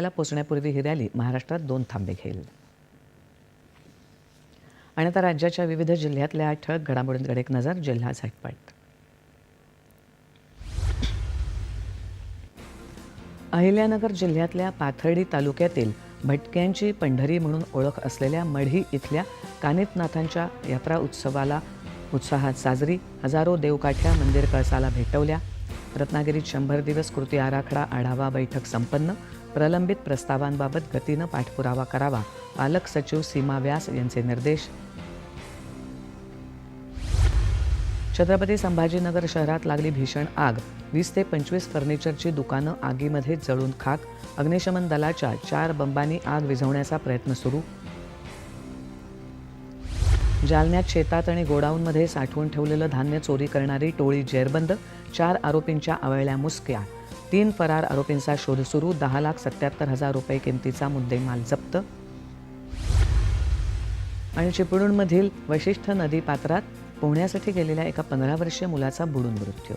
ला पोचण्यापूर्वी ही रॅली महाराष्ट्रात दोन थांबे घेईल. आणि आता राज्याच्या विविध जिल्ह्यातल्या ठळक घडामोडींकडे एक नजर जिल्हा झटपट. अहिल्यानगर जिल्ह्यातल्या पाथर्डी तालुक्यातील भटक्यांची पंढरी म्हणून ओळख असलेल्या मढी इथल्या कानितनाथांच्या यात्रा उत्सवाला उत्साहात साजरी हजारो देवकाठ्या मंदिर कळसाला भेटवल्या. रत्नागिरीत शंभर दिवस कृती आराखडा आढावा बैठक संपन्न. प्रलंबित प्रस्तावांबाबत गतीनं पाठपुरावा करावा. पालक सचिव सीमा व्यास यांचे निर्देश. छत्रपती संभाजीनगर शहरात लागली भीषण आग. वीस ते पंचवीस फर्निचरची दुकानं आगीमध्ये जळून खाक. अग्निशमन दलाच्या चार बंबांनी आग विझवण्याचा प्रयत्न सुरू. जालन्यात शेतात आणि गोडाऊनमध्ये साठवून ठेवलेलं धान्य चोरी करणारी टोळी जेरबंद. चार आरोपींच्या आवळल्या मुसक्या. तीन फरार आरोपींचा शोध सुरू दहा लाख सत्याहत्तर हजार रुपये किमतीचा मुद्देमाल जप्त. आणि चिपळूणमधील वशिष्ठ नदी पात्रात पोहण्यासाठी गेलेल्या एका पंधरा वर्षीय मुलाचा बुडून मृत्यू.